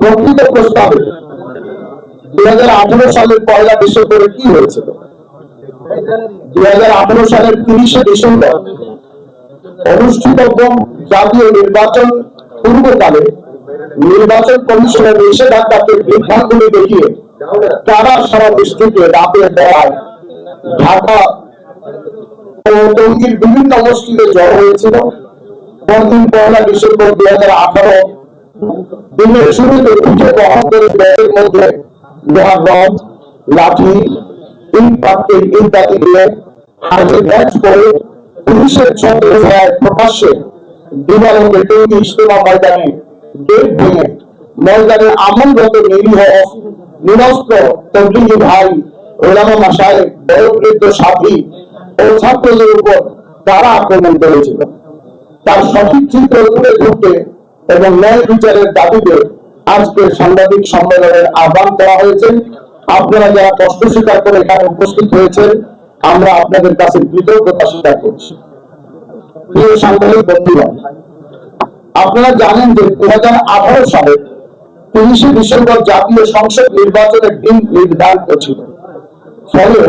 প্রকৃত প্রস্তাবে দুই হাজার আঠারো সালের পয়লা ডিসেম্বরে কি হয়েছিল? দুই হাজার আঠারো সালের তিরিশে ডিসেম্বর অনুষ্ঠিতব্য জাতীয় নির্বাচন পূর্বকালে নির্বাচন কমিশনের নিষেধাজ্ঞাকে বিভ্রান্তি দেখিয়ে তারা সারা ডিস্ট্রিক্টে রাতের বেলায় ঢাকা ও টঙ্গীর বিভিন্ন মসজিদে জড়ো হয়েছিল। পরদিন পয়লা ডিসেম্বর দুই হাজার আঠারো দিনের শুরুতে উঠে বহন করে মধ্যে লোহার রড, লাঠি দিয়ে ব্যাচ করে পুলিশের প্রকাশ্যে ময়দানে গেট ভেঙে ময়দানে নিরীহ তবলিগি ভাই, ওলামা মাসায় সাথী ও ছাত্রদের উপর তারা আক্রমণ করেছিল। তার সঠিক চিত্র তুলে ধরতে এবং ন্যায় বিচারের দাবিতে আজকের সাংবাদিক সম্মেলনের আহ্বান করা হয়েছে। আপনারা যারা কষ্ট স্বীকার করে এখানে উপস্থিত হয়েছেন, আমরা আপনাদের কাছে কৃতজ্ঞতা স্বীকার করছি। প্রিয় সাংবাদিক বন্ধুগণ, আপনারা জানেন যে দুই হাজার আঠারো সালে তিরিশে ডিসেম্বর জাতীয় সংসদ নির্বাচনের দিন নির্ধারিত ছিল। ফলে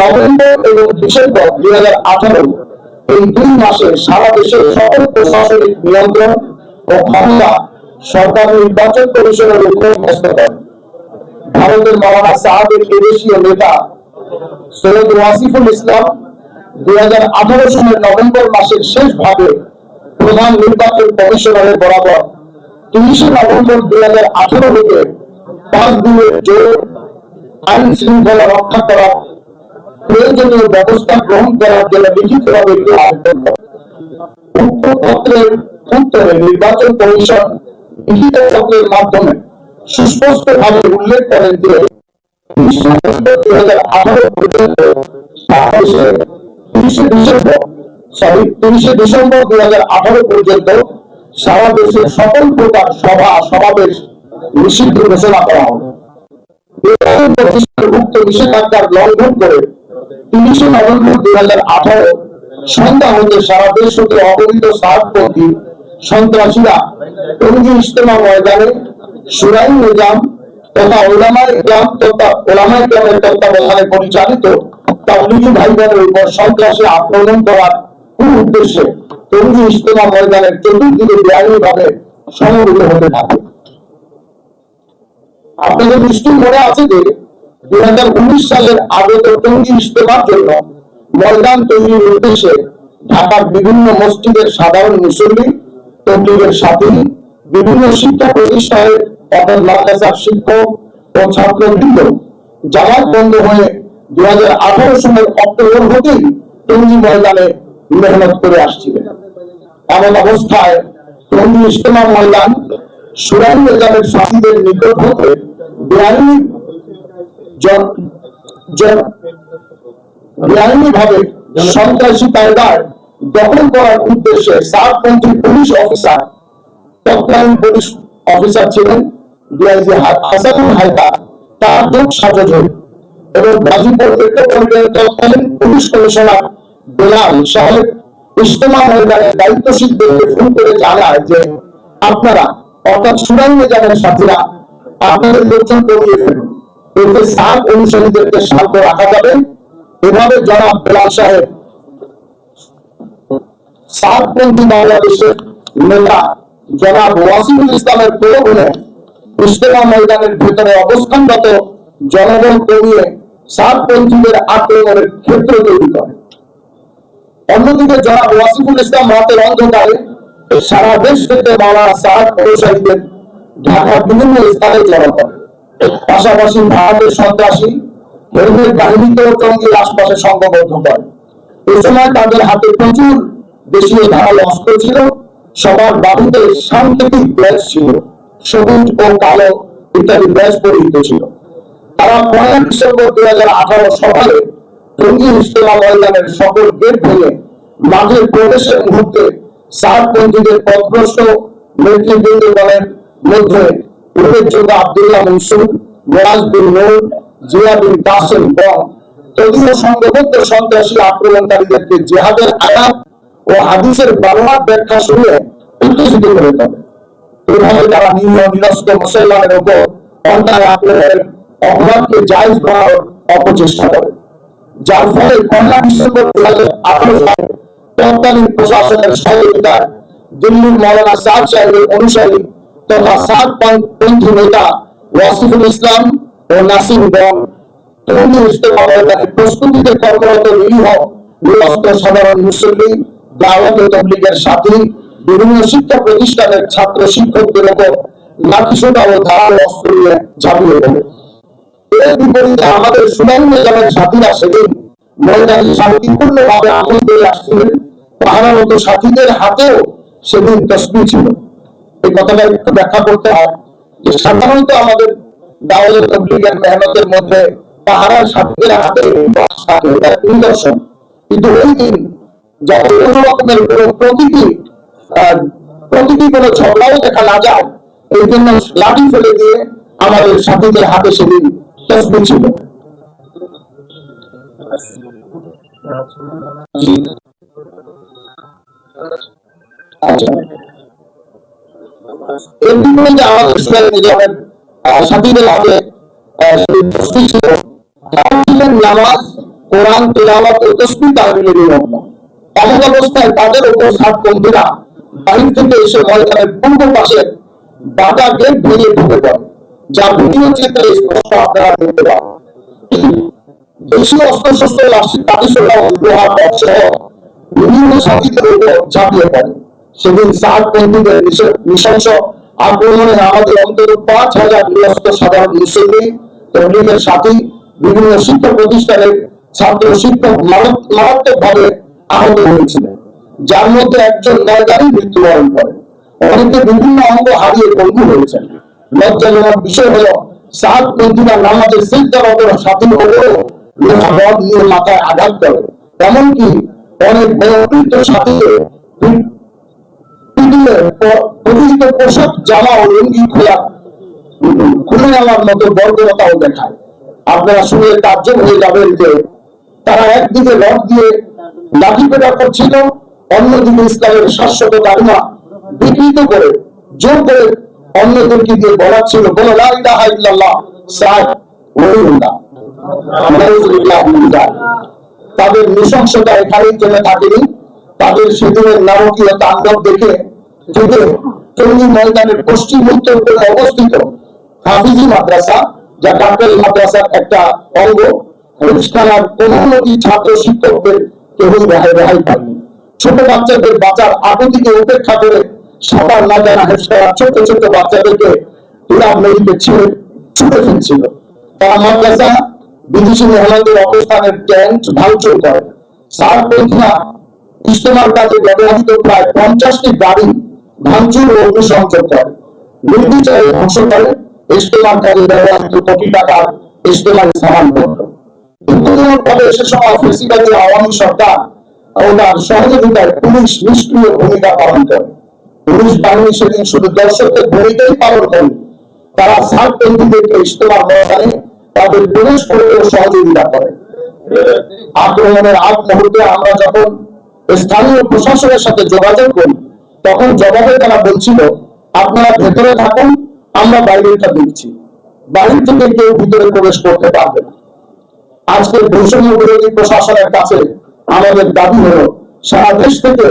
নভেম্বর এবং ডিসেম্বর দুই হাজার আঠারো এই দুই মাসে সারা দেশের সকল প্রশাসনিক নিয়ন্ত্রণ ও ক্ষমতা সরকার নির্বাচন কমিশনের উপর ন্যস্ত করে ভারতের মৌলানা সাহাবের এদেশীয় নেতা সৈয়দ ওয়াসিফুল ইসলাম দুই হাজার আঠারো সালের নভেম্বর মাসের শেষ ভাগে প্রধান নির্বাচন কমিশনারের বরাবর তিরিশে নভেম্বর দুই হাজার আঠারো হতে পাঁচ দিনের জোর আইন শৃঙ্খলা রক্ষা করা প্রয়োজনীয় ব্যবস্থা গ্রহণ করার জন্য লিখিতভাবে একটি উক্ত পত্রের উত্তরে নির্বাচন কমিশন লিখিত পত্রের মাধ্যমে সুস্পষ্ট ভাবে উল্লেখ করেন যে সরি দেশে সকল প্রকার সভা, সমাবেশ নিষিদ্ধ ঘোষণা করা হবে উক্ত লঙ্ঘন করে তিরিশে নভেম্বর দুই হাজার আঠারো সন্ধ্যা হতে সারা দেশ হতে অবহিত সাতপন্থী সন্ত্রাসীরা। ময়দানে সুরাই নিজাম তথা তথা তত্ত্বাবধানে পরিচালিত তাবলিগি উপর সন্ত্রাসী আক্রমণ করার কোন উদ্দেশ্যে ইজতেমা ময়দানের চতুর্দিকে ভাবে হতে থাকে। আপনাদের নিশ্চয়ই মনে আছে যে দুই হাজার উনিশ সালের আগত টঙ্গী ইজতেমার জন্য ময়দান তৈরির উদ্দেশ্যে ঢাকার বিভিন্ন মসজিদের সাধারণ মুসল্লি তবলিগের সাথী বিভিন্ন শিক্ষা প্রতিষ্ঠানের অর্থাৎ মাদ্রাসার শিক্ষক ও ছাত্রবৃন্দ জামাত বন্ধ হয়ে দুই হাজার আঠারো সালের অক্টোবর হতেই টঙ্গী ময়দানে মেহনত করে আসছিলেন। এমন অবস্থায় টঙ্গী ইজতেমা ময়দান সুরাই মেজানের সাথীদের নিকট হতে বেআইনি বেআইনি ভাবে সন্ত্রাসী কায়দায় দখল করার উদ্দেশ্যে সাতপন্থী পুলিশ অফিসার তৎকালীন পুলিশ অফিসার ছিলেন ডিআইজি হাসানুল হায়দা তার যোগ সাজজন এবং গাজীপুর মেট্রোপলিটনের তৎকালীন পুলিশ কমিশনার বেলাল সাহেব ইজতেমা ময়দানের দায়িত্বশীলদেরকে ফোন করে জানায় যে, আপনারা, অর্থাৎ সুনাই যাবেন সাথীরা, আপনাদের লোকজন কমিয়ে ফেলুন। এতে সাত অনুসারীদেরকে শান্ত রাখা যাবে। এভাবে জনাব বেলাল সাহেব বাংলাদেশের ওয়াসিমুল ইসলামের ময়দানের ভেতরে অবস্থানগত জনগণ কমিয়ে আক্রমণের ক্ষেত্র তৈরি করে। অন্যদিকে ওয়াসিফুল ইসলাম অন্ধকারে সারা দেশ থেকে অনুসারীদের ঢাকার বিভিন্ন স্থানে জড়ো করে। পাশাপাশি ভারতের সন্ত্রাসী, হেলমেট বাহিনীকেও টঙ্গীর আশপাশে সংঘবদ্ধ করে। এই সময় তাদের হাতে প্রচুর দেশীয় অস্ত্র ছিল সবার সাংকেতিক ব্যাস ছিল, সবুজ ও কালো ইত্যাদি ব্যাস পরিহিত ছিল। তারা পয়লা ডিসেম্বর দুই হাজার আঠারো সকালে টঙ্গী ময়দানের সকল গেট ভেঙে প্রবেশের মুহূর্তে পথভ্রষ্ট নেতৃবৃন্দ দলের মধ্যে উল্লেখযোগ্য আব্দুল্লাহ মনসুর, মোরাজ বিন নূর, জিয়া বিন কাসেম তদীয় সংঘবদ্ধ সন্ত্রাসী আক্রমণকারীদেরকে জেহাদের আয়াত ও হাদিসের বাংলা ব্যাখ্যা শুনে উত্তেজিত করে তোলে এভাবে তারা নিরীহ নিরস্ত মুসলমানের উপর অন্যায় আক্রমণের অপরাধকে জায়জ করার অপচেষ্টা করে, যার ফলে পয়লা ডিসেম্বর দু হাজার আঠারো সালে তৎকালীন প্রশাসনের সহযোগিতায় দিল্লির মৌলানা সাদ সাহেবের অনুসারী তথা সাত পন্থী নেতা ওয়াসিফুল ইসলাম ও নাসিম গং তরুণী ইজতেমা প্রস্তুতিতে কর্মরত নিরীহ নিরস্ত সাধারণ মুসলিম দাওয়াত তবলিগের সাথী বিভিন্ন শিক্ষা প্রতিষ্ঠানের ছাত্র শিক্ষকদের উপর লাঠিসোটা ও ধারালো অস্ত্র নিয়ে ঝাঁপিয়ে পড়ে। এর বিপরীতে আমাদের সুনাম নিজামের সাথীরা সেদিন ময়দানে শান্তিপূর্ণ ভাবে আমল করে আসছিলেন পাহারারত সাথীদের হাতেও সেদিন তসবি ছিল। এই কথাটা একটু ব্যাখ্যা করতে হয় যে সাধারণত আমাদের দাওয়াত তবলিগের মেহনতের মধ্যে পাহারার সাথীদের হাতে নিদর্শন। কিন্তু ওই দিন যখন রকমের আহ, প্রতীকী কোনো ঝগড়াও দেখা না যায় এই জন্য লাঠি ফেলে দিয়ে আমাদের সাথীদের হাতে সেদিন তসবি ছিল। আচ্ছা। সাথীদের হাতে নামাজ কোরআন তেলাওয়াত ও নিয়ম এমন অবস্থায় তাদের উপর থেকে এসে পূর্ব পাশে ভেঙে পড়ে যা ভিডিও চিত্রে স্পষ্ট আপনারা দেখতে পান। দেশীয় অস্ত্রশস্ত্র লোহার বিভিন্ন সাথীদের উপর ঝাঁপিয়ে পড়ে। সেদিন সাত বন্ধুদের নিশ- নৃশংস আক্রমণে আমাদের পাঁচ হাজার নিরস্ত্র সাধারণ মুসলিম তবলিগের সাথী, বিভিন্ন শিক্ষা প্রতিষ্ঠানের ছাত্র, শিক্ষক মারাত্মক ভাবে আহত হয়েছিলেন। যার মধ্যে একজন ময়দানি মৃত্যুবরণ করে অনেকে বিভিন্ন অঙ্গ হারিয়ে পঙ্গু হয়েছেন। লজ্জাজনক বিষয় হলো সাত পন্থীরা নামাজের সিদ্ধার অপর সাথীর ওপরেও লোহা রড নিয়ে মাথায় আঘাত করে। এমনকি অনেক সাথীকে পি- প্রতিষ্ঠিত পোশাক, জামা ও লুঙ্গি খোলা, খুলে নেওয়ার মতো বর্বরতাও দেখায়। আপনারা শুনে তাজ্জব হয়ে যাবেন যে তারা একদিকে রড দিয়ে করছিল অন্যদিকে ইসলামের শাশ্বত বিকৃত করে জোর করে অন্যদেরকে দিয়ে বলো লা ইল্লাল্লাহ সাদ ওলিউল্লাহ নাউজুবিল্লাহ মিন যালিক। তাদের নৃশংসতা এখানেই থাকেনি তাদের সেদিনের নারকীয় তাণ্ডব দেখে ময়দানের পশ্চিম উত্তর কোণে অবস্থিত হাফিজি মাদ্রাসা, যা ডাক্তারি মাদ্রাসার একটা অঙ্গ, অনুষ্ঠানার কোমলমতি ছাত্র শিক্ষকদের কেউই রেহাই রেহাই পায়নি ছোট বাচ্চাদের বাঁচার আকুতিকে উপেক্ষা করে সাঁতার না জানা হেসরা ছোট ছোট বাচ্চাদেরকে তুলার নদীতে ছিঁড়ে ছুটে ফেলছিল। তারা মাদ্রাসা, বিদেশি মেহমানদের অবস্থানের ট্যাঙ্ক ভাঙচুর করে। সারপন্থীরা ইস্তেমার কাজে ব্যবহৃত প্রায় পঞ্চাশটি গাড়ি ভাঙচুর ও অগ্নিসংযোগ করে। নির্বিচারে ধ্বংস করে ইস্তেমার কাজে ব্যবহৃত কোটি টাকার ইস্তেমার সামান পত্র দুঃখজনক ভাবে সে সময় ফেসিবাদী আওয়ামী সরকার ও তার সহযোগিতায় পুলিশ নিষ্ক্রিয় ভূমিকা পালন করে পুলিশ বাহিনী সেদিন শুধু দর্শকদের ভূমিকাই পালন তারা তাদের সহযোগিতা করে আগ মুহূর্তে আমরা যখন স্থানীয় প্রশাসনের সাথে যোগাযোগ করি তখন জবাবে তারা বলছিল আপনারা ভেতরে থাকুন, আমরা বাইরেটা দেখছি। বাইরে থেকে কেউ ভিতরে প্রবেশ করতে পারবে না। আজকের বৈষম্য বিরোধী প্রশাসনের কাছে আমাদের দাবি হলো, সারা দেশ থেকে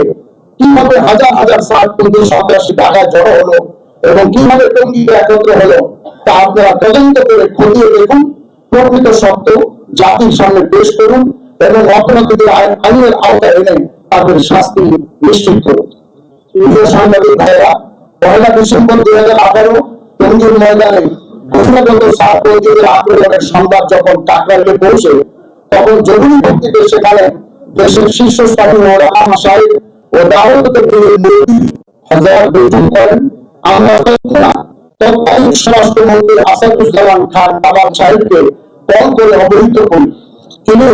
কীভাবে হাজার হাজার সাতপন্থী সন্ত্রাসী ঢাকায় জড়ো হলো এবং কীভাবে টঙ্গিতে একত্র হলো, তা আপনারা তদন্ত করে খতিয়ে দেখুন। প্রকৃত সত্য, জাতির সামনে পেশ করুন এবং আইন- আইনের আওতায় এনে তাদের শাস্তি নিশ্চিত করুন। সাংবাদিক ভাইরা পয়লা ডিসেম্বর দুই হাজার আঠারো টঙ্গীর ময়দানে সংবাদ যখন টাকরাইলে পৌঁছে, তখন জরুরি ভিত্তিতে সেখানে দেশের শীর্ষস্থানীয় রাহা সাহেব ও বৈঠক করেন। আমরা তৎক্ষণাৎ তৎকালীন স্বরাষ্ট্রমন্ত্রী আসাদুজ্জামান খান কামাল সাহেবকে কল করে অবহিত করি। তিনি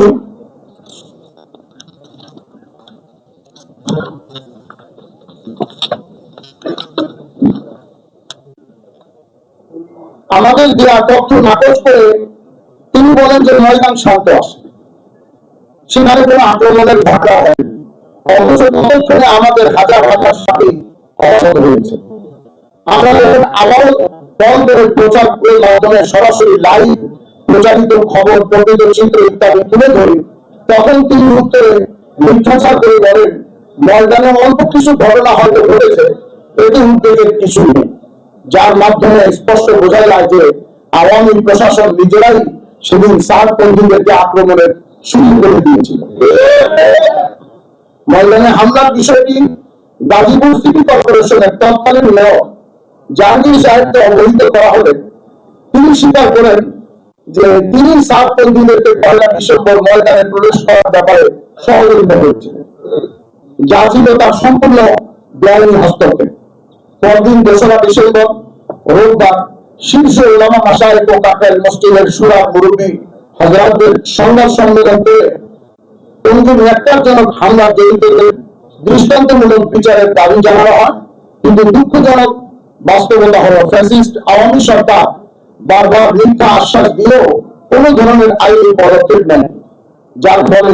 আমাদের দেওয়া তথ্য নাকচ করে তিনি বলেন যে ময়দান শান্ত আছে সেখানে কোনো আক্রমণের ঘটনা হয়নি। অথচ ততক্ষণে আমাদের হাজার হাজার সাথী আহত হয়েছে। আমরা যখন আবারও ফোন করে প্রচার করে মাধ্যমে সরাসরি লাইভ প্রচারিত খবর, প্রকৃত চিত্র ইত্যাদি তুলে ধরি, তখন তিনি উত্তরে মিথ্যাচার করে বলেন, ময়দানে অল্প কিছু ঘটনা হয়তো ঘটেছে, এতে উদ্বেগের কিছু নেই। যার মাধ্যমে স্পষ্ট বোঝা যায় যে আওয়ামী প্রশাসন নিজেরাই সেদিন সার পন্থীদেরকে আক্রমণের শুরু করে দিয়েছিল। ময়দানে হামলার বিষয়টি গাজীপুর সিটি কর্পোরেশনের তৎকালীন মেয়র জাহাঙ্গীর সাহেবকে অবহিত করা হলে তিনি স্বীকার করেন যে তিনি সাত পন্থীদেরকে পয়লা ডিসেম্বর ময়দানে প্রবেশ করার ব্যাপারে সহযোগিতা করেছিলেন। যা ছিল তার সম্পূর্ণ বেআইনি হস্তক্ষেপ। পরদিন দোসরা ডিসেম্বর রোববার শীর্ষ ওলামা মাসায়েক ও মসজিদের সুরা মুরব্বী হজরতদের সংবাদ সম্মেলন করে টঙ্গীর ন্যাক্কারজনক হামলা জড়িতদের দৃষ্টান্তমূলক বিচারের দাবি জানানো হয়। কিন্তু দুঃখজনক বাস্তবতা হলো ফ্যাসিস্ট আওয়ামী সরকার বারবার মিথ্যা আশ্বাস দিলেও কোনো ধরনের আইনি পদক্ষেপ নেয় যার ফলে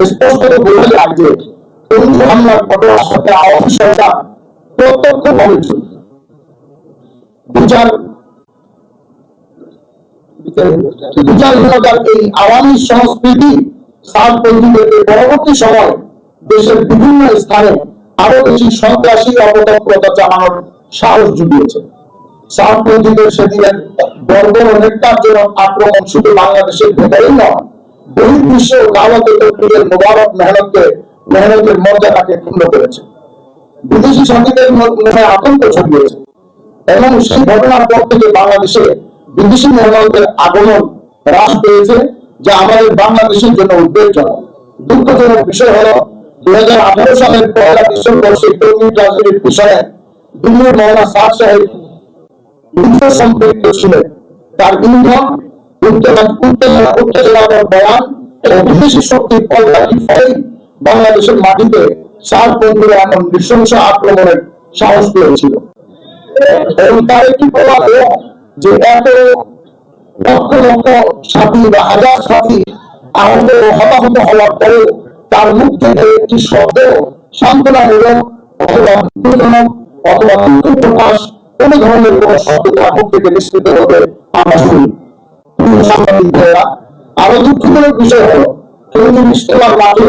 স্পষ্ট বোঝা যায় যে টঙ্গী হামলার ঘটনার সাথে আওয়ামী সরকার প্রত্যক্ষভাবে জড়িত বিচার এই আওয়ামী সংস্কৃতি পরবর্তী সময় দেশের বিভিন্ন স্থানে আরও বেশি সন্ত্রাসী অপতৎপরতা চালানোর সাহস জুগিয়েছে। সাতপন্থীদের সেদিনের বর্বর নেতারজনক আক্রমণ শুধু বাংলাদেশের ভেতরেই নয় বহির্বিশ্ব দাওয়াতে মোবারক মেহনতকে মেহনতের মর্যাদাকে ক্ষুণ্ণ করেছে। বিদেশি সাথীদের মনে আতঙ্ক ছড়িয়েছে এবং সেই ঘটনার পর থেকে বাংলাদেশে বিদেশি মেহমানদের আগমন হ্রাস পেয়েছে, যা আমাদের বাংলাদেশের জন্য উদ্বেগজনক। দুঃখজনক বিষয় হলো, দুই হাজার আঠারো সালের পয়লা ডিসেম্বর সেই টঙ্গী ট্রাজেডির বিষয়ে দিল্লির মৌলানা সাদ সাহেব যুদ্ধ সম্পৃক্ত ছিলেন। তার ইন্ধন, উত্তেজনা উত্তেজনা বয়ান ও বিদেশি শক্তির পল্লাকি ফলেই বাংলাদেশের মাটিতে সাত বন্ধুরা এমন নৃশংস আক্রমণের সাহস পেয়েছিল। এবং তার প্রভাব হলো যে এত লক্ষ লক্ষ সাথী বা হাজার সাথী আহত হতাহত হওয়ার পরেও তার মুখ থেকে একটি শব্দ সান্ত্বনামূলক অথবা দুঃখজনক অথবা দুঃখ প্রকাশ কোন ধরনের কোন শব্দ তার থেকে নিশ্চিত হতে আমরা শুনি। আরও দুঃখজনক বিষয় হলো কেন্দ্রীয় ইস্তেমার মাঠে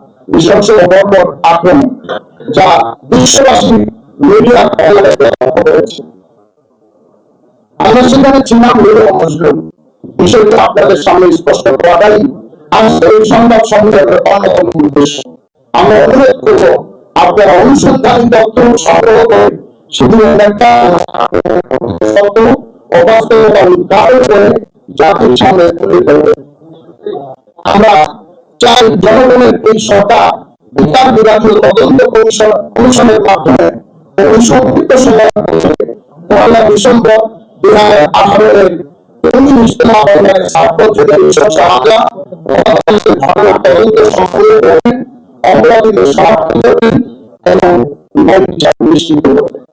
নৃশংস বর্বর আক্রমণ, যা বিশ্ববাসী মিডিয়া করেছে। আমরা সেখানে আপনাদের সামনে স্পষ্ট করাটাই আজকের এই সংবাদ সম্মেলনের অন্যতম উদ্দেশ্য। আমরা অনুরোধ করব, আপনারা অনুসন্ধানী তথ্য সংগ্রহ করে আমরা চাই জনগণের এই সরকার বিচার বিভাগীয় তদন্ত কমিশন কমিশনের মাধ্যমে সংক্ষিপ্ত সময়ের মধ্যে পয়লা ডিসেম্বর দুই হাজার আঠারো অপরাধীদের শনাক্ত করবেন এবং নিশ্চিত করবেন